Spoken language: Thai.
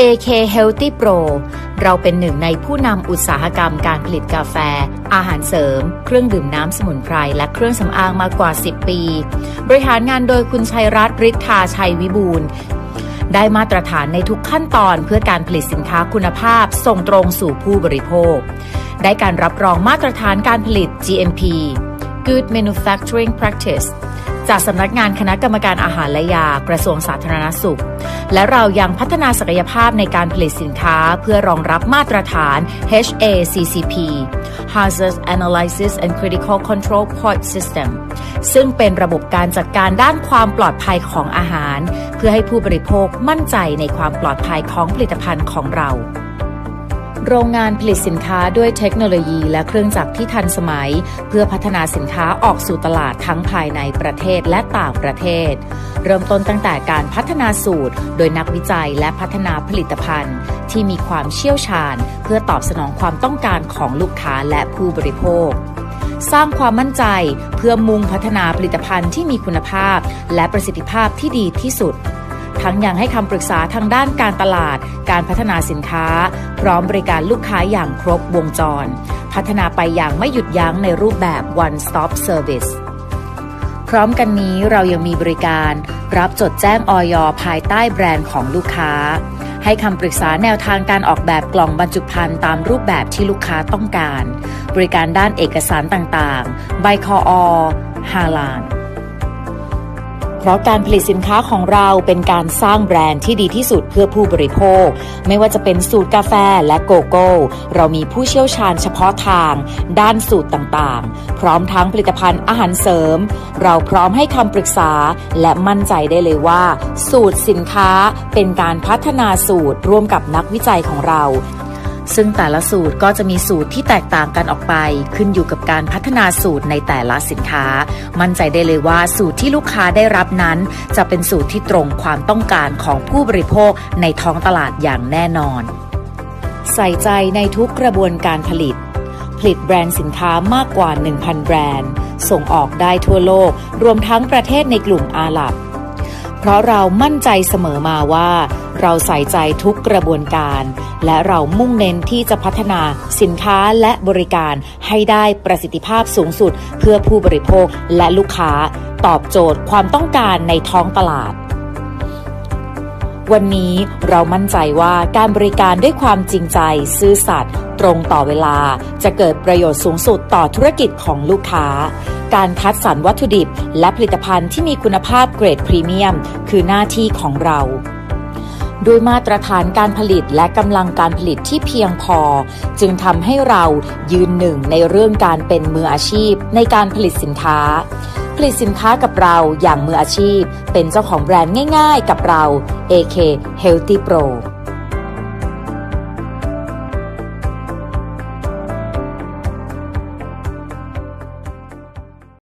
AK Healthy Pro เราเป็นหนึ่งในผู้นำอุตสาหกรรมการผลิตกาแฟ อาหารเสริม เครื่องดื่มน้ำสมุนไพร และเครื่องสำอางมากว่า 10 ปี บริหารงานโดยคุณชัยรัตน์ฤทธาชัยวิบูลได้มาตรฐานในทุกขั้นตอนเพื่อการผลิตสินค้าคุณภาพส่งตรงสู่ผู้บริโภค ได้การรับรองมาตรฐานการผลิต GMP Good Manufacturing Practice จากสำนักงานคณะกรรมการอาหารและยากระทรวงสาธารณสุข และเรายังพัฒนาศักยภาพในการผลิตสินค้าเพื่อรองรับมาตรฐาน HACCP Hazard Analysis and Critical Control Point System ซึ่งเป็นระบบการจัดการด้านความปลอดภัยของอาหาร เพื่อให้ผู้บริโภคมั่นใจในความปลอดภัยของผลิตภัณฑ์ของเรา โรงงานผลิตสินค้าด้วยเทคโนโลยีและเครื่องจักรที่ทันสมัย เพื่อพัฒนาสินค้าออกสู่ตลาดทั้งภายในประเทศและต่างประเทศ เริ่มต้นตั้งแต่การพัฒนาสูตร โดยนักวิจัยและพัฒนาผลิตภัณฑ์ ที่มีความเชี่ยวชาญ เพื่อตอบสนองความต้องการของลูกค้าและผู้บริโภคสร้างความมั่นใจเพื่อมุ่งพัฒนาผลิตภัณฑ์ที่มีคุณภาพ และประสิทธิภาพที่ดีที่สุด ทั้งยังให้คำปรึกษาทางด้านการตลาด การพัฒนาสินค้า พร้อมบริการลูกค้าอย่างครบวงจร พัฒนาไปอย่างไม่หยุดยั้งในรูปแบบ one stop service พร้อมกันนี้เรายังมีบริการ รับจดแจ้งออยภายใต้แบรนด์ของลูกค้า ให้คำปรึกษาแนวทางการออกแบบกล่องบรรจุภัณฑ์ตามรูปแบบที่ลูกค้าต้องการ บริการด้านเอกสารต่างๆ ใบคออฮาลาน ราะการผลิตสินค้าของเราเป็นการสร้างแบรนด์ที่ดีที่สุดเพื่อผู้บริโภค ไม่ว่าจะเป็นสูตรกาแฟและโกโก้ เรามีผู้เชี่ยวชาญเฉพาะทาง ด้านสูตรต่างๆ พร้อมทั้งผลิตภัณฑ์อาหารเสริม เราพร้อมให้คำปรึกษาและมั่นใจได้เลยว่า สูตรสินค้าเป็นการพัฒนาสูตรร่วมกับนักวิจัยของเรา ซึ่งแต่ละสูตรก็จะมีสูตรที่แตกต่างกันออกไป ขึ้นอยู่กับการพัฒนาสูตรในแต่ละสินค้า มั่นใจได้เลยว่าสูตรที่ลูกค้าได้รับนั้น จะเป็นสูตรที่ตรงความต้องการของผู้บริโภคในท้องตลาดอย่างแน่นอน ใส่ใจในทุกกระบวนการผลิต ผลิตแบรนด์สินค้ามากกว่า 1,000 แบรนด์ ส่งออกได้ทั่วโลก รวมทั้งประเทศในกลุ่มอาหรับ เพราะเรามั่นใจเสมอมาว่า เราใส่ใจทุกกระบวนการ และเรามุ่งเน้นที่จะพัฒนาสินค้าและบริการให้ได้ประสิทธิภาพสูงสุด เพื่อผู้บริโภคและลูกค้า ตอบโจทย์ความต้องการในท้องตลาด วันนี้เรามั่นใจว่าการบริการด้วยความจริงใจ ซื่อสัตย์ตรงต่อเวลา จะเกิดประโยชน์สูงสุดต่อธุรกิจของลูกค้า การคัดสรรวัตถุดิบ และผลิตภัณฑ์ที่มีคุณภาพเกรดพรีเมียม คือหน้าที่ของเราด้วยมาตรฐานการผลิตและกำลังการผลิตที่เพียงพอ จึงทำให้เรายืนหนึ่งในเรื่องการเป็นมืออาชีพในการผลิตสินค้า ผลิตสินค้ากับเราอย่างมืออาชีพ เป็นเจ้าของแบรนด์ง่ายๆ กับเรา AK Healthy Pro